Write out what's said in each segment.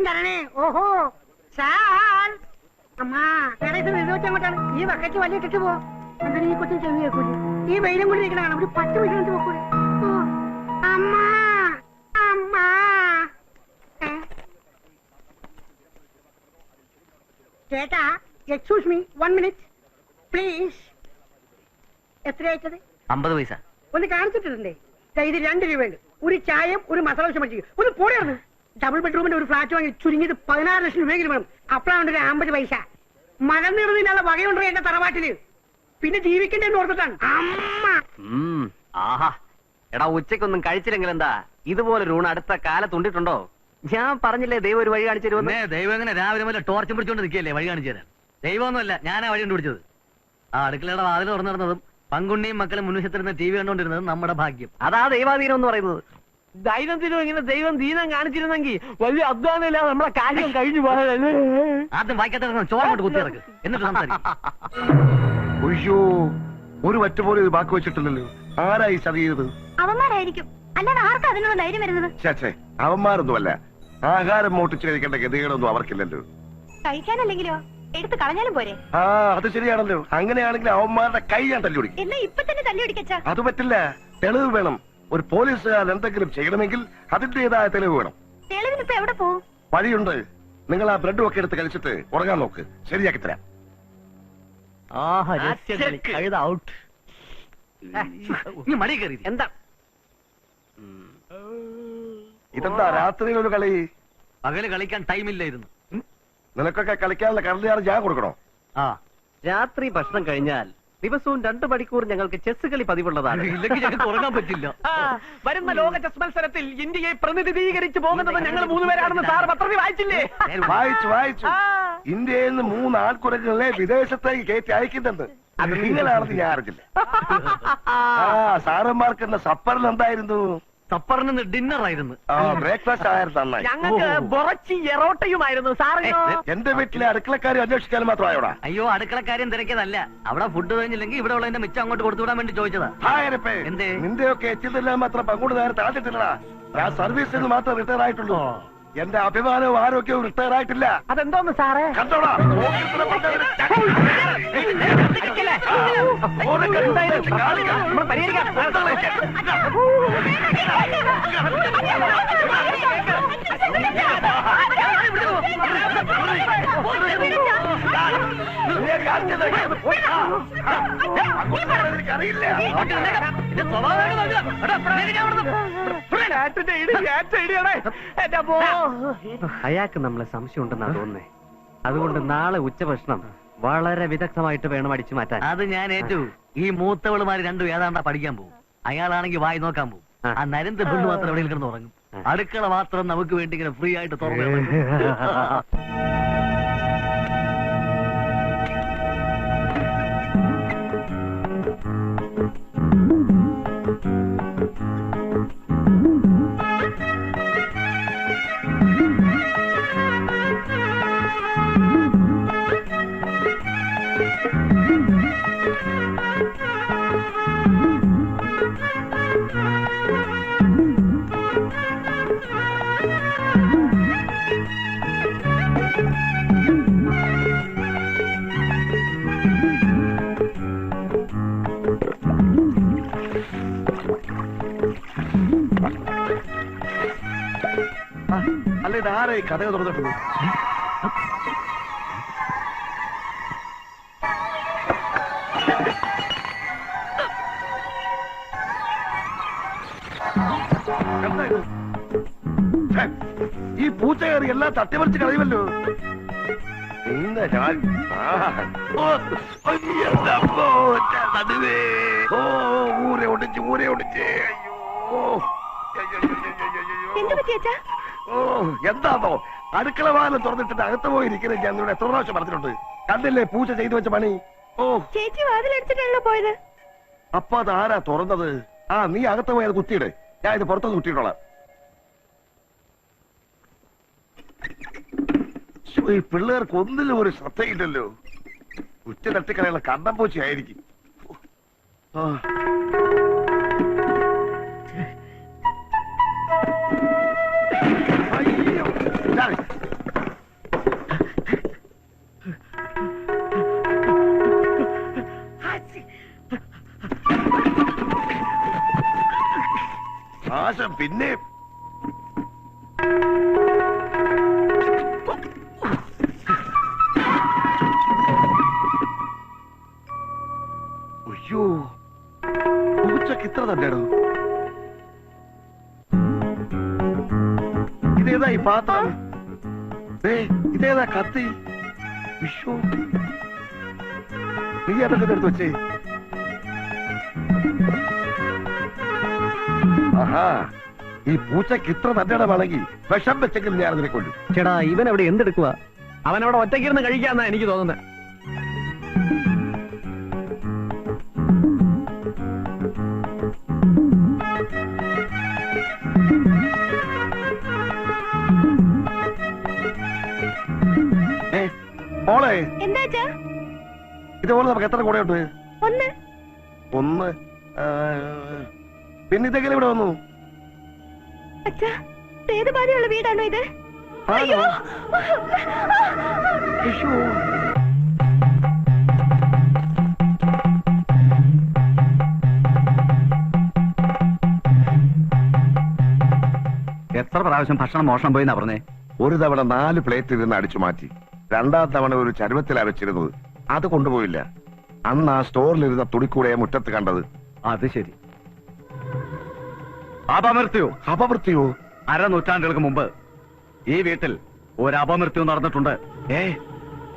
വേഗം തരണേ ഓഹോ. സാർ. അമ്മാ കടയിൽ നിന്ന് വെച്ച് അങ്ങോട്ടാണ്. ഈ വക്കറ്റ് വലിയ ഇട്ടിട്ട് പോ. എന്തിനാ ഈ കൊച്ചു ചെവി കേൾക്കൂലേ. ഈ വെയിലും കൂടി നിൽക്കണ ഒരു പത്ത് മിനിറ്റ് പോക്കൂലേ ഓ അമ്മാ അമ്മാ. ചേട്ടാ excuse me one minute please എത്ര അയച്ചത്? അമ്പത് പൈസ. ഒന്ന് കാണിച്ചിട്ടുണ്ടേ ഇത് രണ്ട് രൂപയുണ്ട്. ഒരു ചായയും ഒരു മസാല ദോശ മടിക്കും ഒന്ന് പോടെയാണ് ഡബിൾ ബെഡ്റൂമിന്റെ ഒരു ഫ്ലാറ്റ് വാങ്ങി ചുരുങ്ങിയത് പതിനാറ് ലക്ഷം രൂപയെങ്കിലും വേണം. അപ്പോഴാണ് ഒരു അമ്പത് പൈസ. മഴ നീറുന്നതിനുള്ള വകയുണ്ടോ എന്റെ തറവാട്ടിൽ? പിന്നെ ജീവിക്കണ്ടെന്ന് ഓർത്തിട്ടാണ്. അമ്മ! ആഹാ. എടാ ഉച്ചക്കൊന്നും കഴിച്ചില്ലെങ്കിൽ എന്താ? ഇതുപോലെ റൂൺ അടുത്ത കാലത്തുണ്ടിട്ടുണ്ടോ ഞാൻ പറഞ്ഞില്ലേ ദൈവം ഒരു വഴി കാണിച്ചു തരുമെന്ന്? ദൈവം എങ്ങനെ രാവിലെ മുതൽ ടോർച്ചും പിടിച്ചോണ്ട് നിൽക്കല്ലേ വഴി കാണിച്ചു തരാൻ. ദൈവമൊന്നുമല്ല ഞാനാ വഴി കണ്ടുപിടിച്ചത്. ആ അടുക്കളയുടെ വാതിൽ തുറന്നു നടന്നതും പങ്കുണ്ണിയും മക്കളും മുൻവശത്തിരുന്ന് ടി വി കണ്ടുകൊണ്ടിരുന്നതും നമ്മുടെ ഭാഗ്യം. അതാ ദൈവാധീനം എന്ന് പറയുന്നത്. ദൈനംദിനം ഇങ്ങനെ ദൈവം ദീനം കാണിച്ചിരുന്നെങ്കിൽ വലിയ അധ്വാനമില്ലാതെ നമ്മളെ കാര്യം കഴിഞ്ഞു പോയതല്ലേ? ആദ്യം വായിക്കാത്ത ചോര കൊണ്ട് കുത്തിയിറക്ക് എന്നിട്ട് ഒരു വറ്റ പോലും ഇത് ബാക്കി വെച്ചിട്ടില്ലല്ലോ. ആരായി ചതി ചെയ്തത്? അവന്മാരായിരിക്കും. അല്ലാതെ ആർക്കാ അതിനുള്ള ധൈര്യം വരുന്നത്? ചേച്ചേ അവന്മാരൊന്നുമല്ല. ആഹാരം മോട്ടിച്ച് കഴിക്കേണ്ട ഗതികളൊന്നും അവർക്കില്ലല്ലോ. കഴിക്കാനല്ലെങ്കിലോ? എടുത്ത് കളഞ്ഞാലും പോരെ? ആ അത് ശരിയാണല്ലോ. അങ്ങനെയാണെങ്കിൽ അവന്മാരുടെ കൈ ഞാൻ തല്ലുപിടി എന്നാ ഇപ്പൊ തന്നെ അത് പറ്റില്ല. തെളിവ് വേണം. ഒരു പോലീസുകാർ എന്തെങ്കിലും ചെയ്യണമെങ്കിൽ അതിന്റേതായ തെളിവ് വേണം. തെളിവിനിപ്പോ എവിടെ പോവും? വഴിയുണ്ട്. നിങ്ങൾ ആ ബ്രെഡും ഒക്കെ എടുത്ത് കഴിച്ചിട്ട് ഉറങ്ങാൻ നോക്ക്. ശരിയാക്കി തരാം. ആഹാ രഹസ്യങ്ങളി. കഴുത ഔട്ട് നീ മടി കയറി എന്താ? ഇതെന്താ രാത്രിയിൽ ഒരു കളി? പകൽ കളിക്കാൻ ടൈമില്ലായിരുന്നു. നിനക്കൊക്കെ കളിക്കാനുള്ള കറണ്ടിയാണ് ഞാൻ കൊടുക്കണോ? ആ രാത്രി ഭക്ഷണം കഴിഞ്ഞാൽ ദിവസവും രണ്ടു മണിക്കൂർ ഞങ്ങൾക്ക് ചെസ് കളി പതിവുള്ളതാണ്. ഇല്ലെങ്കിൽ ഞങ്ങൾക്ക് ഉറങ്ങാൻ പറ്റില്ല. വരുന്ന ലോക ചെസ് മത്സരത്തിൽ ഇന്ത്യയെ പ്രതിനിധീകരിച്ചു പോകുന്നത് ഞങ്ങൾ മൂന്നുപേരാണെന്ന് സാർ പത്രത്തിൽ വായിച്ചില്ലേ? വായിച്ചു വായിച്ചു. ഇന്ത്യയിൽ നിന്ന് മൂന്ന് ആൾക്കുറകളെ വിദേശത്തേക്ക് കയറ്റി അയക്കുന്നുണ്ട്. അത് നിങ്ങളാണെന്ന് ഞാൻ അറിഞ്ഞില്ല. ആ സാറന്മാർക്ക് എന്ന സപ്പറിൽ എന്തായിരുന്നു? സപ്പറിന് ഡിന്നർ ആയിരുന്നു. ആ ബ്രേക്ക്ഫാസ്റ്റ് ആയിരുന്നു നന്നായി. ഞങ്ങൾക്ക് ബൊറച്ചി എറോട്ടയുമായിരുന്നു സാറിനോ എന്റെ വീട്ടിലെ അടുക്കളക്കാരും അന്വേഷിക്കാൻ മാത്രമായോടാ? അയ്യോ അടുക്കളക്കാരും തിരക്കിയതല്ല. അവിടെ ഫുഡ് കഴിഞ്ഞില്ലെങ്കിൽ ഇവിടെ ഉള്ളതിന്റെ മിച്ചം അങ്ങോട്ട് കൊടുത്തുവിടാൻ വേണ്ടി ചോദിച്ചതാ. എന്തേ എന്തേ? നിന്റെയൊക്കെ എച്ചിൽ മാത്രം പങ്കോട് നേരെ താഴ്ത്തിട്ടില്ലടാ ഞാൻ സർവീസിൽ മാത്രം റിട്ടയർ ആയിട്ടുള്ളൂ. എന്റെ അഭിമാനവും ആരോഗ്യവും റിട്ടയർ ആയിട്ടില്ല അതെന്തോന്ന് സാറേ കണ്ടോടാ പരിഹരിക്കാം അയാൾക്ക് നമ്മളെ സംശയം ഉണ്ടെന്നാ തോന്നുന്നേ. അതുകൊണ്ട് നാളെ ഉച്ചഭക്ഷണം വളരെ വിദഗ്ധമായിട്ട് വേണം അടിച്ചു മാറ്റാൻ. അത് ഞാൻ ഏറ്റു. ഈ മൂത്തവളുമാര് രണ്ടും ഏതാണ്ടാ പഠിക്കാൻ പോകും അയാളാണെങ്കിൽ വായി നോക്കാൻ പോകും ആ. ആ നരന്ത് ബുണ്ട് മാത്രം എവിടെ കിടന്ന് ഉറങ്ങും. അടുക്കള മാത്രം നമുക്ക് വേണ്ടി ഇങ്ങനെ ഫ്രീ ആയിട്ട് തുറന്നു കഥ? ഛെ, ഈ പൂച്ച കയറി എല്ലാം തട്ടിമറിച്ച് കളയുമല്ലോ. ഊരെ ഒടിച്ച് ഊരെ ഒടിച്ച് അയ്യോ. ഓ എന്താണോ അടുക്കള വാനം തുറന്നിട്ട് അകത്ത് പോയിരിക്കുന്നത് ഞാൻ ഇവിടെ എത്ര പ്രാവശ്യം പറഞ്ഞിട്ടുണ്ട്? കണ്ടില്ലേ പൂച്ച ചെയ്തു വെച്ച പണി? ഓ. ചേച്ചി വാതിലടിച്ചിട്ടാണല്ലോ പോയത്. അപ്പൊ അത് ആരാ തുറന്നത്? ആ നീ അകത്ത് പോയത് കുത്തിയിട്. ഞാൻ ഇത് പുറത്തൊന്ന് കുത്തിയിട്ടോളാം. ഈ പിള്ളേർക്ക് ഒന്നിലും ഒരു ശ്രദ്ധയില്ലല്ലോ. ഉച്ച തട്ടിക്കളയുള്ള കണ്ടം പൂച്ചയായിരിക്കും. ആ. ആശം പിന്നെ. അയ്യോ പൂച്ചക്ക് ഇത്ര തന്നെയാണോ? പാത്രം. ഇതേതാ കത്തി? വിഷു നീ അതൊക്കെ എടുത്ത് വെച്ചേ. ആഹാ ഈ പൂച്ചക്ക് ഇത്ര തന്നെയാണ് വളങ്ങി വിഷം വെച്ചെങ്കിലും ഞാൻ അതിനെ കൊണ്ടു ചേടാ ഇവൻ അവിടെ എന്തെടുക്കുക അവൻ അവിടെ ഒറ്റയ്ക്കിരുന്ന് കഴിക്കാന്നാ എനിക്ക് തോന്നുന്നത് മോളെ. എന്താ ഇതുപോലെ നമുക്ക് എത്ര കൂടെ ഉണ്ട് ഒന്ന്. ഒന്ന് പിന്നെ ഇതെങ്ങനെ ഇവിടെ വന്നു? പ്രേതബാധയുള്ള വീടാണോ ഇത്? ആണോ? അയ്യോ. എത്ര പ്രാവശ്യം ഭക്ഷണം മോഷണം പോയി പറഞ്ഞേ? ഒരു തവണ നാല് പ്ലേറ്റ് ഇരുന്ന് അടിച്ചു മാറ്റി. രണ്ടാം തവണ ഒരു ചരുവത്തിലാ വെച്ചിരുന്നത് അത് കൊണ്ടുപോയില്ല. അന്ന് ആ സ്റ്റോറിലിരുന്ന തുണിക്കൂടെ മുറ്റത്ത് കണ്ടത് അത് ശരി. അപമൃത്യു അര നൂറ്റാണ്ടുകൾക്ക് മുമ്പ് ഈ വീട്ടിൽ ഒരു അപമൃത്യു നടന്നിട്ടുണ്ട്. ഏ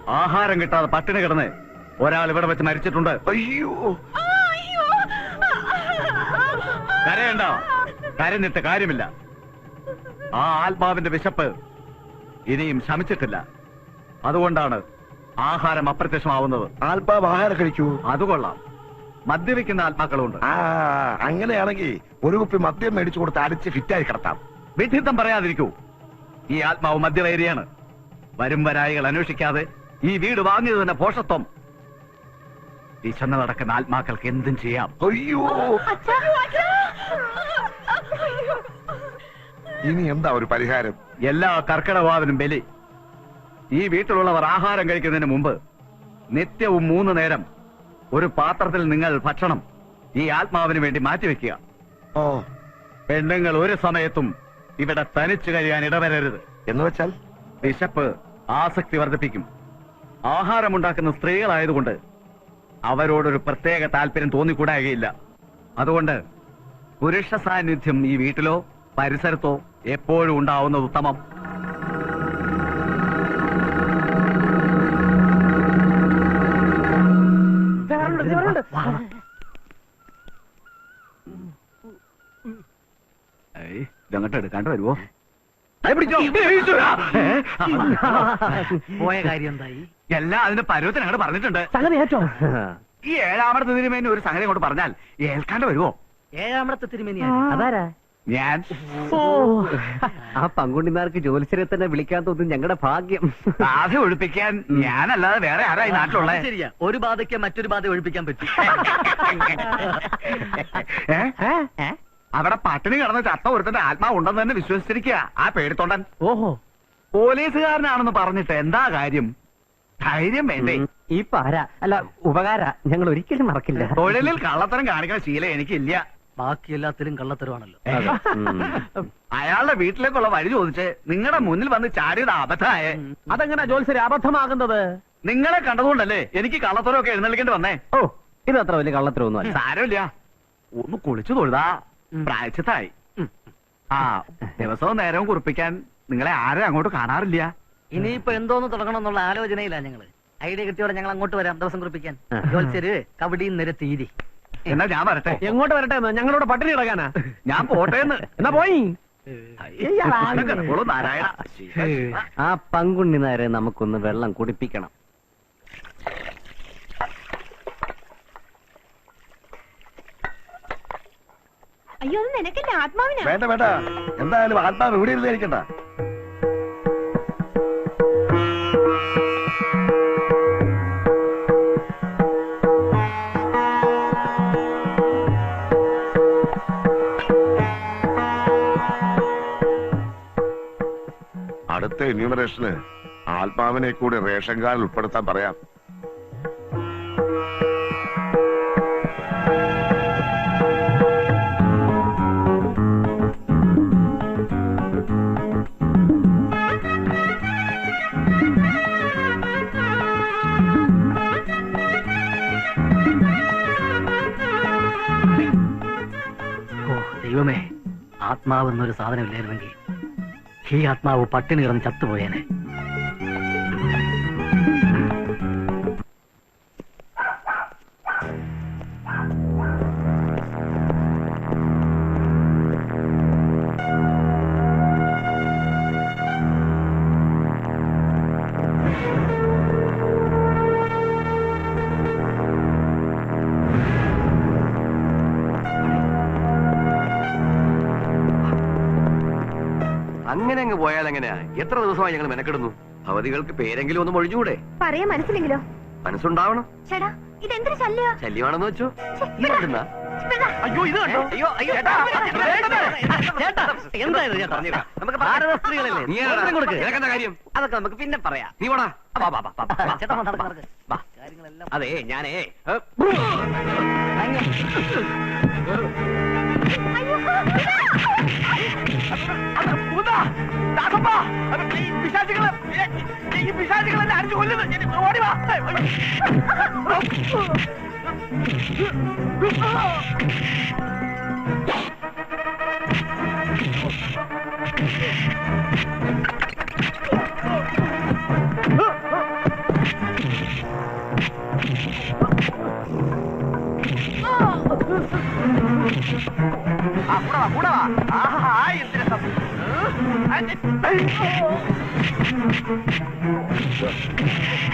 ആഹാരം കിട്ടാതെ പട്ടിണി കിടന്ന് ഒരാൾ ഇവിടെ വെച്ച് മരിച്ചിട്ടുണ്ട്. അയ്യോ. കരയണ്ട. കരഞ്ഞിട്ട് കാര്യമില്ല. ആ ആത്മാവിന്റെ വിശപ്പ് ഇനിയും ശമിച്ചിട്ടില്ല. അതുകൊണ്ടാണ് ആഹാരം അപ്രത്യക്ഷമാവുന്നത്. ആൽപ്പാവ് ആഹാരം കഴിക്കൂ. അത് കൊള്ളാം. മദ്യപിക്കുന്ന ആത്മാക്കളുണ്ട്. ആ അങ്ങനെയാണെങ്കിൽ ഒരു കുപ്പി മദ്യം മേടിച്ചു കൊടുത്ത് അടിച്ച് ഫിറ്റായി കിടത്താം. വിഡിത്തം പറയാതിരിക്കൂ. ഈ ആത്മാവ് മദ്യവൈരിയാണ് വരും വരായികൾ അന്വേഷിക്കാതെ ഈ വീട് വാങ്ങിയത് തന്നെ പോഷത്വം. ഈ ചെന്ന നടക്കുന്ന ആത്മാക്കൾക്ക് എന്തും ചെയ്യാം. അയ്യോ. ഇനി എന്താ ഒരു പരിഹാരം? എല്ലാ കർക്കിടവാവിനും ബലി. ഈ വീട്ടിലുള്ളവർ ആഹാരം കഴിക്കുന്നതിന് മുമ്പ് നിത്യവും മൂന്ന് നേരം ഒരു പാത്രത്തിൽ നിങ്ങൾ ഭക്ഷണം ഈ ആത്മാവിന് വേണ്ടി മാറ്റിവെക്കുക. ഓ. പെണ്ണുങ്ങൾ ഒരു സമയത്തും ഇവിടെ തനിച്ചു കഴിയാൻ ഇടവരരുത്. എന്ന് വെച്ചാൽ? വിശപ്പ് ആസക്തി വർദ്ധിപ്പിക്കും. ആഹാരമുണ്ടാക്കുന്ന സ്ത്രീകളായതുകൊണ്ട് അവരോടൊരു പ്രത്യേക താല്പര്യം തോന്നിക്കൂടാകുകയില്ല അതുകൊണ്ട് പുരുഷ സാന്നിധ്യം ഈ വീട്ടിലോ പരിസരത്തോ എപ്പോഴും ഉണ്ടാവുന്നത് ഉത്തമം. ഇതങ്ങോട്ട് എടുക്കാണ്ട് വരുവോ പോയ കാര്യം എന്തായി എല്ലാം അതിന്റെ പരുവത്തിന് അങ്ങോട്ട് പറഞ്ഞിട്ടുണ്ട് സംഗതി ഏറ്റോ ഈ ഏഴാമത്തെ തിരുമേനി ഒരു സംഗതി അങ്ങോട്ട് പറഞ്ഞാൽ ഏൽക്കാണ്ട് വരുവോ ഏഴാമത്തെ തിരുമേനിയാ അതാരാ ഞാൻ ആ പങ്കുണ്ടിമാർക്ക് ജോലിസ്ഥരെ തന്നെ വിളിക്കാൻ തോന്നും ഞങ്ങളുടെ ഭാഗ്യം ബാധ ഒഴിപ്പിക്കാൻ ഞാനല്ലാതെ വേറെ ആരാ ഈ നാട്ടിലുള്ള ശരിയാ ഒരു ബാധയ്ക്ക് മറ്റൊരു ബാധ ഒഴിപ്പിക്കാൻ പറ്റും അവിടെ പട്ടിണി കിടന്ന ചത്ത ഒരുത്തന്റെ ആത്മാവ് ഉണ്ടെന്ന് തന്നെ വിശ്വസിച്ചിരിക്കുക ആ പേടിത്തൊണ്ടൻ. ഓഹോ. പോലീസുകാരനാണെന്ന് പറഞ്ഞിട്ട് എന്താ കാര്യം? ധൈര്യം വേണ്ടേ? ഈ പാര അല്ല ഉപകാര ഞങ്ങൾ ഒരിക്കലും മറക്കില്ല. തൊഴിലിൽ കള്ളത്തരം കാണിക്കുന്ന ശീലം എനിക്കില്ല. ബാക്കി എല്ലാത്തിലും കള്ളത്തരമാണല്ലോ. അയാളുടെ വീട്ടിലേക്കുള്ള വഴി ചോദിച്ച് നിങ്ങളുടെ മുന്നിൽ വന്ന് ചാരിയത് അബദ്ധമായ. അതെങ്ങനെ ജോത്സരി അബദ്ധമാകുന്നത്? നിങ്ങളെ കണ്ടതുകൊണ്ടല്ലേ എനിക്ക് കള്ളത്തരമൊക്കെ എഴുന്നള്ളിക്കേണ്ടി വന്നേ? ഓ ഇത് അത്ര വലിയ കള്ളത്തരമൊന്നും ഒന്നും സാരമില്ല. ഒന്ന് കുളിച്ചു തൊഴുതാ. പ്രായച്ചത്തായി ആ ദിവസവും നേരവും കുറിപ്പിക്കാൻ നിങ്ങളെ ആരും അങ്ങോട്ട് കാണാറില്ല ഇനിയിപ്പോ എന്തോന്ന് തുടങ്ങണം എന്നുള്ള ആലോചനയില്ല ഞങ്ങൾ ഐഡിയ കിട്ടിയോടെ ഞങ്ങൾ അങ്ങോട്ട് വരാം ദിവസം കുറിപ്പിക്കാൻ ജോത്സ്യര് നിര നിരത്തിയിരി എന്നാ ഞാൻ വരട്ടെ എങ്ങോട്ട് വരട്ടെ ഞങ്ങളോട് പട്ടിണി കിടക്കാനാ ഞാൻ പോട്ടേന്ന് എന്നാ പോയി. ആ പങ്കുണ്ണി നേരെ നമുക്കൊന്ന് വെള്ളം കുടിപ്പിക്കണം അയ്യോ അത് നിനക്കല്ല ആത്മാവിനാ? വേണ്ട വേണ്ട. എന്തായാലും ആത്മാവ് ഇവിടെ ഇരുന്ന് അടുത്ത എന്യൂമറേഷന് ആത്മാവിനെ കൂടി റേഷൻ കാർഡിൽ ഉൾപ്പെടുത്താൻ പറയാം. ആത്മാവ് എന്നൊരു സാധനം ഇല്ലായിരുന്നെങ്കിൽ ഈ ആത്മാവ് പട്ടിണി കിടന്ന് ചത്തുപോയേനെ. അങ്ങനെ അങ്ങ് പോയാൽ എങ്ങനെയാ എത്ര ദിവസമായി ഞങ്ങൾ മെനക്കെടുന്നു അവധികൾക്ക് പേരെങ്കിലും ഒന്ന് ഒഴിഞ്ഞുകൂടെ പറയാൻ മനസ്സിലെങ്കിലോ മനസ്സുണ്ടാവണം ചേടാ ഇതെന്തൊരു ശല്യ ശല്യമാണെന്ന് വെച്ചു അയ്യോ ഇത് കണ്ടോ അയ്യോ അയ്യോ ചേട്ടാ, ചേട്ടാ എന്തായത് ചേട്ടാ നമുക്ക് ഭാരത സ്ത്രീകളല്ലേ നീ. കാര്യം അതൊക്കെ നമുക്ക് പിന്നെ പറയാം നീ വാടാ വാ, വാ, വാ, അടിച്ചു കൊല്ലുന്നു ഓടി വാ. ആ, കൂടെ വാ, കൂടെ വാ. ആഹാ, എന്ത് Oh!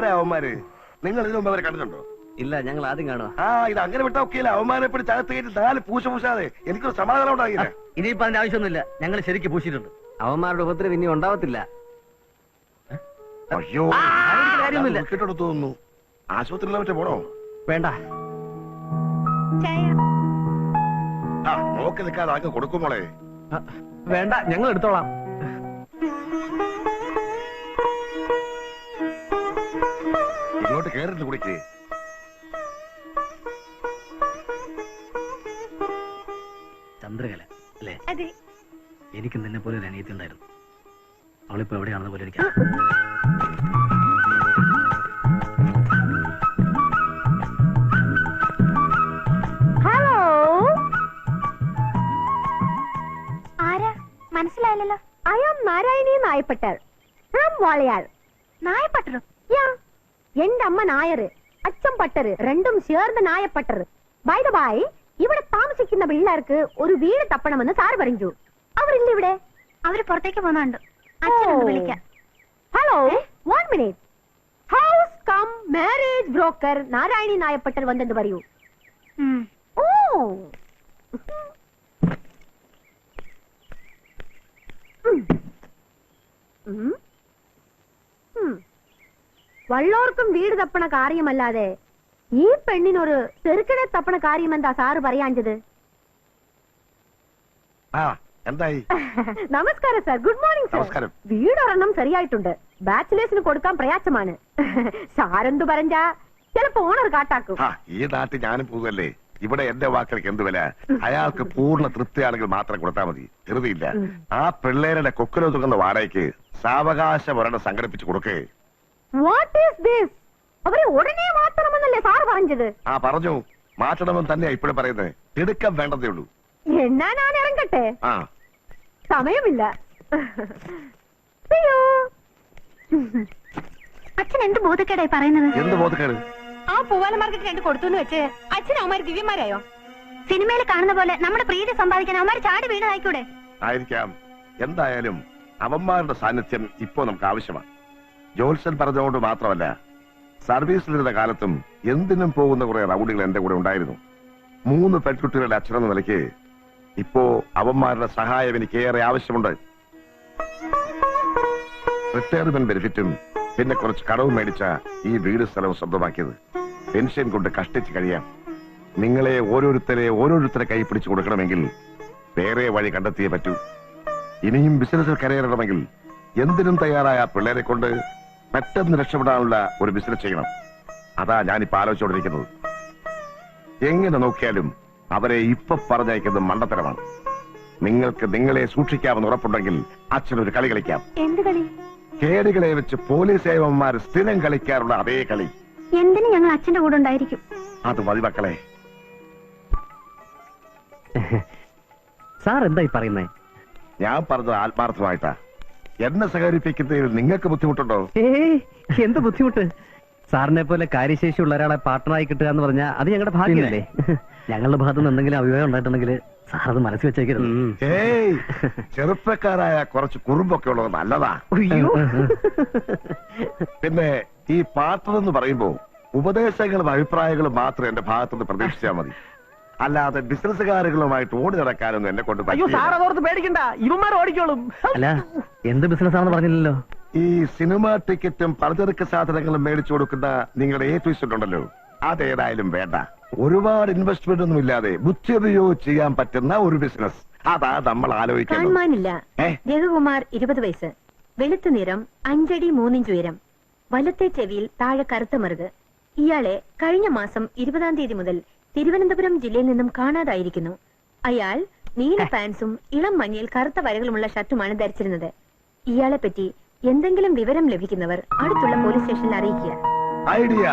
ആരാ അവന്മാര്? നിങ്ങൾ ഇതിനു മുമ്പ് അവരെ കണ്ടിട്ടുണ്ടോ? ഇല്ല ഞങ്ങൾ ആദ്യം കാണുക ആ ഇത് അങ്ങനെ വിട്ടാ ഒക്കെയില്ല? അവന്മാരെ പിടിച്ച് ചകത്ത് കയറ്റി നാല് പൂശ പൂശാതെ. എനിക്കൊരു സമാധാനം ഉണ്ടാകില്ല ഇനിയിപ്പോ അതിന്റെ ആവശ്യമൊന്നുമില്ല. ഞങ്ങൾ ശരിക്ക് പൂശിയിട്ടുണ്ട്. അവന്മാരുടെ ഉപദ്രവം ഇനി ഉണ്ടാവത്തില്ല. അയ്യോ കാര്യമൊന്നുമില്ല. കിട്ടോട് തോന്നുന്നു. ആശുപത്രിയിലെ മറ്റേ പോണോ? വേണ്ട. ചായ. ആ നോക്കി നിൽക്കാതെ ആകെ കൊടുക്കുമോളെ വേണ്ട ഞങ്ങൾ എടുത്തോളാം. കേറിട്ട് കുടിക്ക്. ചന്ദ്രകല അല്ലേ? അതെ. എനിക്ക് നിന്നെ പോലെ ഒരു അനിയത്തി ഉണ്ടായിരുന്നു. അവളിപ്പോ എവിടെയാണെന്ന് പോലെ എനിക്ക് ഹലോ? ആരാ? മനസ്സിലായില്ലല്ലോ. ഐ ആം നാരായണി നായപ്പെട്ടാൾ ഫ്രം വാളയാൾ. എന്റെ അമ്മ നായർ അച്ഛൻ പട്ടർ രണ്ടും ചേർന്ന് നായപ്പട്ടർ ബൈ ദ ഇവിടെ താമസിക്കുന്ന പിള്ളേർക്ക് ഒരു വീട് തപ്പണമെന്ന് സാർ പറഞ്ഞു. അവരില്ല ഇവിടെ? അവർ പുറത്തേക്ക് പോകുന്നുണ്ട്. അച്ഛനൊന്ന് വിളിക്കാം. Hello one minute house cum marriage broker Narayani നായപ്പെട്ടർ വന്നെന്ന് പറയൂ. ഓ. ഉം. വള്ളോർക്കും വീട് തപ്പണ കാര്യമല്ലാതെ ഈ പെണ്ണിനൊരു ചെറുക്കനെ തപ്പണ കാര്യം എന്താ സാറ് പറയാഞ്ചത്? ആ എന്തായി? നമസ്കാരം സാർ ഗുഡ് മോർണിംഗ് സാർ. നമസ്കാരം. വീടൊരെണ്ണം ശരിയായിട്ടുണ്ട്. ബാച്ചിലേഴ്സിന് കൊടുക്കാൻ പ്രയാസമാണ്. സാരെന്തു പറഞ്ഞാ? ചിലപ്പോ ഓണർ കാട്ടാക്കും. ആ ഈ നാട്ടിൽ ഞാനും പോകുമല്ലേ ഇവിടെ എന്റെ വാക്കുകൾക്ക് എന്ത് വില? അയാൾക്ക് പൂർണ തൃപ്തിയാണെങ്കിൽ മാത്രം കൊടുത്താൽ മതി. ധൃതിയില്ല. ആ പിള്ളേരുടെ കൊക്കിലോ തുകന്ന വാടകയ്ക്ക് സാവകാശ ഒരെണ്ണം സംഘടിപ്പിച്ച് കൊടുക്കേ. വാട്ട് ഈസ് ദിസ് അവരെ ഉടനെ മാറ്റണമെന്നല്ലേ സാർ പറഞ്ഞത്? ആ പറഞ്ഞു. മാറ്റണമെന്ന് തന്നെയാ ഇപ്പോഴും പറയുന്നത്. തിടുക്കം വേണ്ടതേ ഉള്ളൂ. എന്നാ ഞാൻ ഇറങ്ങട്ടെ? ആ. സമയമില്ല. അയ്യോ. അച്ഛൻ എന്ത് ബോധക്കേടായി പറയുന്നത്? എന്ത് ബോധക്കേട്? ആ പൂവാല മാർക്കറ്റ് രണ്ട് കൊടുത്തു വെച്ച് അച്ഛൻ അവന്മാര് ദിവ്യന്മാരായോ? സിനിമയിൽ കാണുന്ന പോലെ നമ്മുടെ പ്രീതി സമ്പാദിക്കാൻ അവന്മാര് ചാടി വീണതായിക്കൂടെ? ആയിരിക്കാം. എന്തായാലും അവന്മാരുടെ സാന്നിധ്യം ഇപ്പോ നമുക്ക് ആവശ്യമാണ്. ജോത്സൻ പറഞ്ഞതുകൊണ്ട് മാത്രമല്ല സർവീസിലിരുന്ന കാലത്തും എന്തിനും പോകുന്ന കുറെ റൗഡികൾ എന്റെ കൂടെ ഉണ്ടായിരുന്നു. മൂന്ന് പെൺകുട്ടികളുടെ അച്ഛനെന്ന നിലയ്ക്ക് ഇപ്പോ അവന്മാരുടെ സഹായം എനിക്ക് ഏറെ ആവശ്യമുണ്ട്. റിട്ടയർമെന്റ് ബെനിഫിറ്റും പിന്നെ കുറച്ച് കടവും മേടിച്ച ഈ വീട് സ്ഥലവും സ്വന്തമാക്കിയത്. പെൻഷൻ കൊണ്ട് കഷ്ടിച്ച് കഴിയാം. നിങ്ങളെ ഓരോരുത്തരെ ഓരോരുത്തരെ കൈ പിടിച്ചു കൊടുക്കണമെങ്കിൽ വേറെ വഴി കണ്ടെത്തിയേ പറ്റൂ. ഇനിയും ബിസിനസ്സിൽ കരയറണമെങ്കിൽ എന്തിനും തയ്യാറായ പിള്ളേരെ കൊണ്ട് പെട്ടെന്ന് രക്ഷപ്പെടാനുള്ള ഒരു ബിസിനസ് ചെയ്യണം. അതാ ഞാനിപ്പോ ആലോചിച്ചുകൊണ്ടിരിക്കുന്നത്. എങ്ങനെ നോക്കിയാലും അവരെ ഇപ്പൊ പറഞ്ഞയക്കുന്നത് മണ്ടത്തരമാണ്. നിങ്ങൾക്ക് നിങ്ങളെ സൂക്ഷിക്കാമെന്ന് ഉറപ്പുണ്ടെങ്കിൽ അച്ഛനൊരു കളി കളിക്കാം. എന്ത് കളി? കേടുകളെ വെച്ച് പോലീസ് സേവന്മാർ സ്ഥിരം കളിക്കാറുള്ള അതേ കളി. എന്തിനു ഞങ്ങൾ അച്ഛന്റെ കൂടെ ഉണ്ടായിരിക്കും? അത് മതി മക്കളെ. സാർ എന്തായി പറയുന്നേ? ഞാൻ പറഞ്ഞത് ആത്മാർത്ഥമായിട്ടാ. എന്നെ സഹകരിപ്പിക്കുന്നതിൽ നിങ്ങൾക്ക് ബുദ്ധിമുട്ടുണ്ടോ? ഏയ് എന്ത് ബുദ്ധിമുട്ട്? സാറിനെ പോലെ കാര്യശേഷിയുള്ള ഒരാളെ പാർട്ട്ണറായി കിട്ടുക എന്ന് പറഞ്ഞാൽ അത് ഞങ്ങളുടെ ഭാഗ്യമല്ലേ? ഞങ്ങളുടെ ഭാഗത്ത് നിന്ന് എന്തെങ്കിലും അഭിപ്രായം ഉണ്ടായിട്ടുണ്ടെങ്കിൽ സാർ അത് മനസ്സിൽ വെച്ചേക്കരുത്. ഏയ് ചെറുപ്പക്കാരായ കുറച്ച് കുറുമ്പൊക്കെ ഉള്ളത് നല്ലതാ. അയ്യോ. പിന്നെ ഈ പാർട്ണർ എന്ന് പറയുമ്പോ ഉപദേശങ്ങളും അഭിപ്രായങ്ങളും മാത്രം എന്റെ ഭാഗത്തുനിന്ന് പ്രതീക്ഷിച്ചാൽ മതി. അല്ലാതെ ബിസിനസ്സുകാരുകളുമായിട്ട് ഓടി നടക്കാനൊന്നും എന്നെ കൊണ്ട് അയ്യോ സാർ പറ്റില്ല അതോർത്ത് പേടിക്കണ്ട. ഇവന്മാർ ഓടിക്കോളും. അല്ല എന്ത് ബിസിനസ് ആണെന്ന് പറഞ്ഞില്ലല്ലോ. ഈ സിനിമാ ടിക്കറ്റും പലചരക്ക് സാധനങ്ങളും മേടിച്ചു കൊടുക്കുന്ന നിങ്ങളുടെ ഏ ട്വിസ്റ്റ് ഉണ്ടല്ലോ? അതേതായാലും വേണ്ട. ഒരുപാട് ഇൻവെസ്റ്റ്മെന്റ് ഒന്നും ഇല്ലാതെ ബുദ്ധി ഉപയോഗിച്ച് ചെയ്യാൻ പറ്റുന്ന ഒരു ബിസിനസ് അതാ നമ്മൾ ആലോചിക്കുന്നത്. ഏ? രഘുകുമാർ ഇരുപത് വയസ്സ്. വെളുത്ത നിറം അഞ്ചടി മൂന്നിഞ്ച് ഉയരം. വലത്തെ ചെവിയിൽ താഴെ കറുത്ത മറുക്. ഇയാളെ കഴിഞ്ഞ മാസം ഇരുപതാം തീയതി മുതൽ തിരുവനന്തപുരം ജില്ലയിൽ നിന്നും കാണാതായിരിക്കുന്നു. അയാൾ നീല പാൻസും ഇളം മഞ്ഞയിൽ കറുത്ത വരകളുമുള്ള ഷർട്ടുമാണ് ധരിച്ചിരുന്നത്. ഇയാളെ പറ്റി എന്തെങ്കിലും വിവരം ലഭിക്കുന്നവർ അടുത്തുള്ള പോലീസ് സ്റ്റേഷനിൽ അറിയിക്കുക. ഐഡിയ.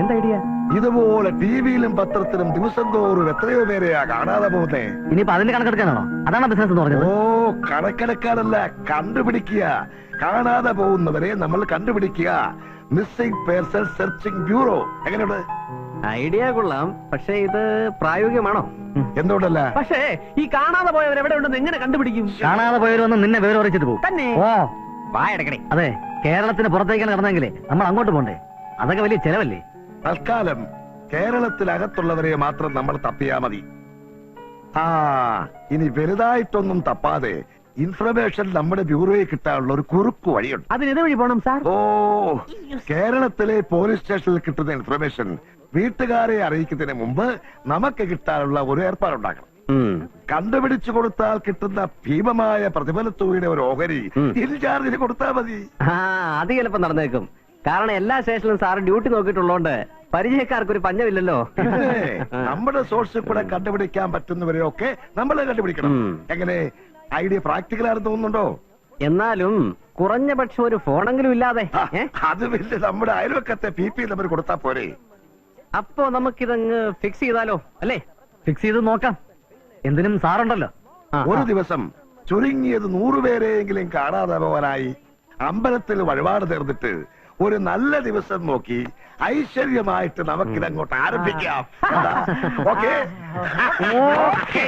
എന്ത് ഐഡിയ? ഇതുപോലെ ടിവിയിലും പത്രത്തിലും ദിവസം തോറും എത്രയോ പേരെയാ കാണാതെ പോകുന്നേ. ഇനിയിപ്പോ അതിന്റെ കണക്കെടുക്കാനാണോ? അതാണ് ബിസിനസ് എന്ന് പറഞ്ഞത്? ഓ കണക്കെടുക്കാനല്ല കണ്ടുപിടിക്കുക. കാണാതെ പോകുന്നവരെ നമ്മൾ കണ്ടുപിടിക്കുക. മിസ്സിംഗ് പേഴ്സൺ സെർച്ചിങ് ബ്യൂറോ എങ്ങനെയുണ്ട്? ഐഡിയ കൊള്ളാം. പക്ഷേ ഇത് പ്രായോഗികമാണോ? എന്തുകൊണ്ടല്ല? പക്ഷേ ഈ കാണാതെ പോയവർ എവിടെ ഉണ്ടെന്ന് എങ്ങനെ കണ്ടുപിടിക്കും? കാണാതെ പോയവരൊന്നും നിന്നെ വിവരം അറിയിച്ചിട്ട് പോകും. തന്നെ. ഓ വായടക്കണേ അതെ കേരളത്തിന് പുറത്തേക്കാണ് നടന്നെങ്കിലേ നമ്മൾ അങ്ങോട്ട് പോണ്ടേ? അതൊക്കെ വലിയ ചെലവല്ലേ? തൽക്കാലം കേരളത്തിലകത്തുള്ളവരെ മാത്രം നമ്മൾ തപ്പിയാ മതി. ആ ഇനി വലുതായിട്ടൊന്നും തപ്പാതെ ഇൻഫർമേഷൻ നമ്മുടെ ബ്യൂറോയിൽ കിട്ടാനുള്ള ഒരു കുറുക്കു വഴിയുണ്ട്. അതിന് വഴി പോണം സാർ. ഓ കേരളത്തിലെ പോലീസ് സ്റ്റേഷനിൽ കിട്ടുന്ന ഇൻഫർമേഷൻ വീട്ടുകാരെ അറിയിക്കുന്നതിന് മുമ്പ് നമുക്ക് കിട്ടാനുള്ള ഒരു ഏർപ്പാടുണ്ടാക്കണം. കണ്ടുപിടിച്ചു കൊടുത്താൽ കിട്ടുന്ന ഭീമമായ പ്രതിഫലത്തുകയുടെ ഒരു ഓഹരി. ഇൻചാർജിന് കൊടുത്താൽ മതി. ആ അത് ചിലപ്പോ നടന്നേക്കും. കാരണം എല്ലാ സ്റ്റേഷനിലും സാറ് ഡ്യൂട്ടി നോക്കിയിട്ടുള്ളോണ്ട് പരിചയക്കാർക്ക് ഒരു പഞ്ഞമില്ലല്ലോ നമ്മുടെ സോഴ്സിൽ കൂടെ കണ്ടുപിടിക്കാൻ പറ്റുന്നവരെയൊക്കെ നമ്മൾ കണ്ടുപിടിക്കണം. എങ്ങനെ? ഐഡിയ പ്രാക്ടിക്കൽ ആണെന്ന് തോന്നുന്നുണ്ടോ? എന്നാലും കുറഞ്ഞ പക്ഷം ഒരു ഫോണെങ്കിലും ഇല്ലാതെ അത് വലിയ നമ്മുടെ അയൽവക്കത്തെ പി പി നമ്പർ കൊടുത്താ പോരെ. അപ്പോ നമുക്കിതങ്ങ് ഫിക്സ് ചെയ്താലോ? അല്ലേ? ഫിക്സ് ചെയ്ത് നോക്കാം. എന്തിനും സാറുണ്ടല്ലോ. ഒരു ദിവസം ചുരുങ്ങിയത് നൂറുപേരെയെങ്കിലും കാണാതെ പോവാനായി അമ്പലത്തിൽ വഴിപാട് തീർന്നിട്ട് ഒരു നല്ല ദിവസം നോക്കി ഐശ്വര്യമായിട്ട് നമുക്കിതങ്ങോട്ട് ആരംഭിക്കാം. ഓക്കെ.